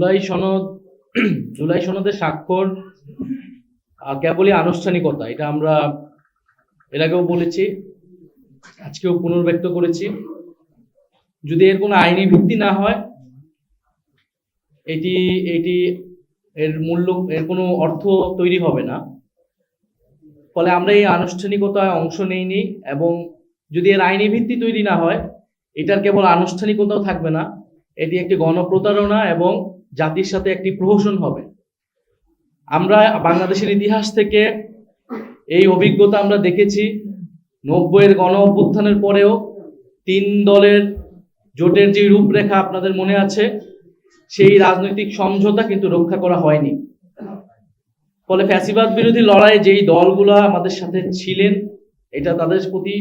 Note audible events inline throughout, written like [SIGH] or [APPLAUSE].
জুলাই সনদ, [CLEARS THROAT] জুলাই সনদের স্বাক্ষর কেবলই আনুষ্ঠানিকতা, এটা আমরা এর আগেও বলেছি, আজকেও পুনর্ব্যক্ত করেছি। যদি এর কোনো আইনি ভিত্তি না হয়, এটি এটি এর মূল্য, এর কোনো অর্থ তৈরি হবে না। ফলে আমরা এই আনুষ্ঠানিকতায় অংশ নেইনি এবং যদি এর আইনি ভিত্তি তৈরি না হয়, এটার কেবল আনুষ্ঠানিকতাও থাকবে না। এটি একটি গণপ্রতারণা এবং জাতির সাথে একটি প্রহসন হবে। আমরা বাংলাদেশের ইতিহাস থেকে এই অভিজ্ঞতা আমরা দেখেছি। নব্বইয়ের গণ অভ্যুত্থানের পরেও তিন দলের জোটের যে রূপরেখা আপনাদের মনে আছে, সেই রাজনৈতিক সমঝোতা কিন্তু রক্ষা করা হয়নি। ফলে ফ্যাসিবাদ বিরোধী লড়াইয়ে যেই দলগুলো আমাদের সাথে ছিলেন, এটা তাদের প্রতি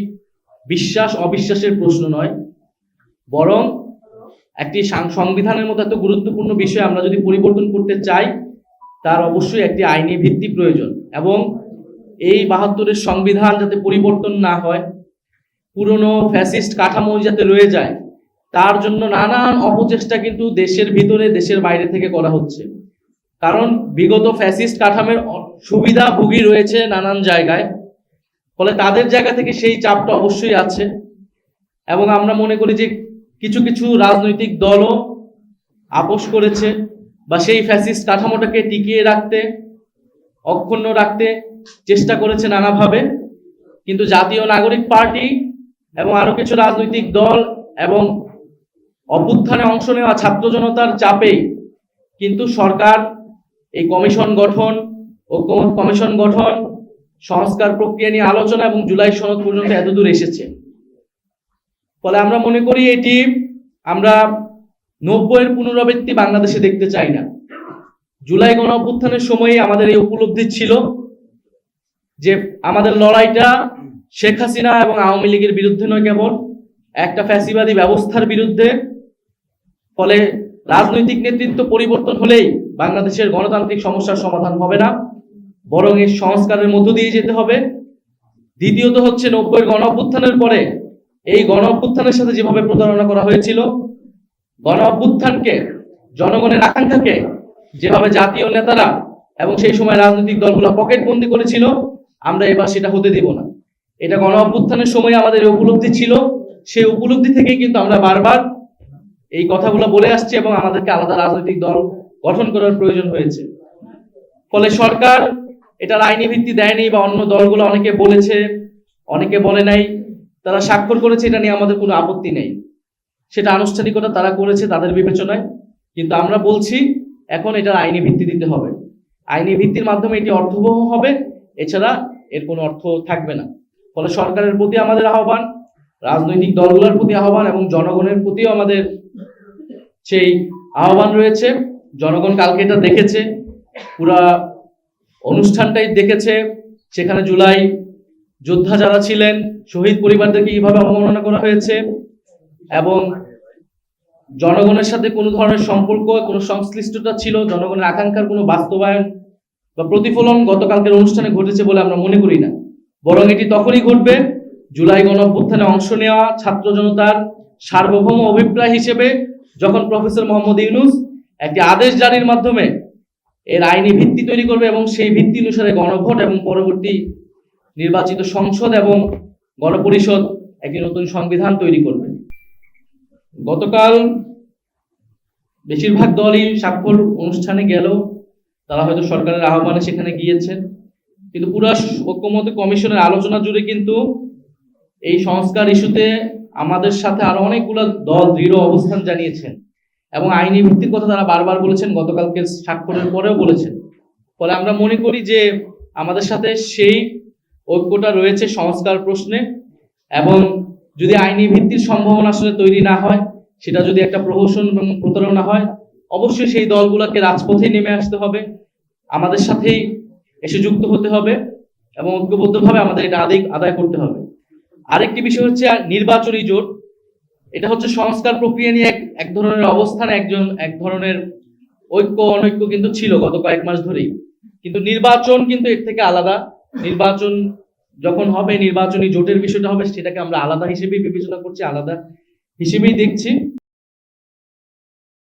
বিশ্বাস, অবিশ্বাসের প্রশ্ন নয়। বরং একটি সংবিধানের মতো এত গুরুত্বপূর্ণ বিষয় আমরা যদি পরিবর্তন করতে চাই, তার অবশ্যই একটি আইনি ভিত্তি প্রয়োজন এবং এই বাহাত্তরের সংবিধান যাতে পরিবর্তন না হয়, পুরনো ফ্যাসিস্ট কাঠামো যাতে রয়ে যায়, তার জন্য নানান অপচেষ্টা কিন্তু দেশের ভিতরে, দেশের বাইরে থেকে করা হচ্ছে। কারণ বিগত ফ্যাসিস্ট কাঠামের অ- সুবিধাভোগী রয়েছে নানান জায়গায়, ফলে তাদের জায়গা থেকে সেই চাপটা অবশ্যই আছে। এবং আমরা মনে করি যে কিছু কিছু রাজনৈতিক দলও আপোষ করেছে বা সেই ফ্যাসিস্ট কাঠামোটাকে টিকিয়ে রাখতে, অক্ষুণ্ণ রাখতে চেষ্টা করেছে নানাভাবে। কিন্তু জাতীয় নাগরিক পার্টি এবং আরও কিছু রাজনৈতিক দল এবং অভ্যুত্থানে অংশ নেওয়া ছাত্র জনতার চাপেই কিন্তু সরকার এই কমিশন গঠন ঐক্যমত কমিশন গঠন সংস্কার প্রক্রিয়া নিয়ে আলোচনা এবং জুলাই সনদ পর্যন্ত এতদূর এসেছে। ফলে আমরা মনে করি এটি আমরা নব্বইয়ের পুনরাবৃত্তি বাংলাদেশে দেখতে চাই না। জুলাই গণ অভ্যুত্থানের সময়ে আমাদের এই উপলব্ধি ছিল যে আমাদের লড়াইটা শেখ হাসিনা এবং আওয়ামী লীগের বিরুদ্ধে নয় কেবল, একটা ফ্যাসিবাদী ব্যবস্থার বিরুদ্ধে। ফলে রাজনৈতিক নেতৃত্ব পরিবর্তন হলেই বাংলাদেশের গণতান্ত্রিক সমস্যার সমাধান হবে না, বরং এর সংস্কারের মধ্য দিয়ে যেতে হবে। দ্বিতীয়ত হচ্ছে নব্বই গণ অভ্যুত্থানের পরে এই গণ অভ্যুত্থানের সাথে যেভাবে প্রতারণা করা হয়েছিল গণ অভ্যুত্থানকে জনগণের আকাঙ্ক্ষাকে যেভাবে জাতীয় নেতারা এবং সেই সময় রাজনৈতিক দলগুলো পকেট বন্দি করেছিল, আমরা এবার সেটা হতে দেব না। এটা গণ অভ্যুত্থানের সময় আমাদের উপলব্ধি ছিল। সেই উপলব্ধি থেকেই কিন্তু আমরা বারবার এই কথাগুলো বলে আসছি এবং আমাদেরকে আলাদা রাজনৈতিক দল গঠন করার প্রয়োজন হয়েছে। ফলে সরকার এটার আইনি ভিত্তি দেয়নি বা অন্য দলগুলো অনেকে বলেছে, অনেকে বলে নাই। তারা স্বাক্ষর করেছে, এটা নিয়ে আমাদের কোনো আপত্তি নেই। সেটা আনুষ্ঠানিকতা তারা করেছে তাদের বিবেচনায়। কিন্তু আমরা বলছি, এখন এটার আইনি ভিত্তি দিতে হবে। আইনি ভিত্তির মাধ্যমে এটি অর্থবহ হবে, এছাড়া এর কোনো অর্থ থাকবে না। ফলে সরকারের প্রতি আমাদের আহ্বান, রাজনৈতিক দলগুলোর প্রতি আহ্বান, এবং জনগণের প্রতিও আমাদের সেই আহ্বান রয়েছে। জনগণ কালকে এটা দেখেছে, পুরা অনুষ্ঠানটাই দেখেছে। সেখানে জুলাই যোদ্ধা যারা ছিলেন, শহীদ পরিবারদেরকে কীভাবে অবমাননা করা হয়েছে এবং জনগণের সাথে কোনো ধরনের সম্পর্ক, কোনো সংশ্লিষ্টতা ছিল, জনগণের আকাঙ্ক্ষার কোনো বাস্তবায়ন বা প্রতিফলন গতকালকের অনুষ্ঠানে ঘটেছে বলে আমরা মনে করি না। বরং এটি তখনই ঘটবে, জুলাই গণ অভ্যুত্থানে অংশ নেওয়া ছাত্র জনতার সার্বভৌম অভিপ্রায় হিসেবে যখন প্রফেসর মোহাম্মদ ইউনুস একটি আদেশ জারির মাধ্যমে এর আইনি ভিত্তি তৈরি করবে এবং সেই ভিত্তি অনুসারে গণভোট এবং পরবর্তী নির্বাচিত সংসদ এবং গণপরিষদ একটি নতুন সংবিধান তৈরি করবে। গতকাল বেশিরভাগ দলই স্বাক্ষর অনুষ্ঠানে গেল। তারা হয়তো সরকারের আহ্বানে সেখানে গিয়েছেন কিন্তু পুরা ঐক্যমত কমিশনের আলোচনা জুড়ে কিন্তু এই সংস্কার ইস্যুতে আমাদের সাথে আরও অনেকগুলো দল দৃঢ় অবস্থান জানিয়েছেন এবং আইনি ভিত্তির কথা তারা বারবার বলেছেন, গতকালকে স্বাক্ষরের পরেও বলেছেন। ফলে আমরা মনে করি যে আমাদের সাথে সেই ঐক্যটা রয়েছে সংস্কার প্রশ্নে এবং যদি আইনি ভিত্তির সম্ভাবনা আসলে তৈরি না হয়, সেটা যদি একটা প্রহসন এবং প্রতারণা হয়, অবশ্যই সেই দলগুলোকে রাজপথে নেমে আসতে হবে। আমাদের সাথেই এসে যুক্ত হতে হবে এবং ঐক্যবদ্ধভাবে আমাদের এটা আদায় আদায় করতে হবে। আরেকটি বিষয় হচ্ছে নির্বাচনী জোট। এটা হচ্ছে সংস্কার প্রক্রিয়া নিয়ে এক এক ধরনের অবস্থান, একজন, এক ধরনের ঐক্য, অনৈক্য কিন্তু ছিল গত কয়েক মাস ধরেই। কিন্তু নির্বাচন কিন্তু এর থেকে আলাদা। নির্বাচন যখন হবে, নির্বাচনী জোটের বিষয়টা হবে, সেটাকে আমরা আলাদা হিসেবে বিবেচনা করছি, আলাদা হিসেবেই দেখছি।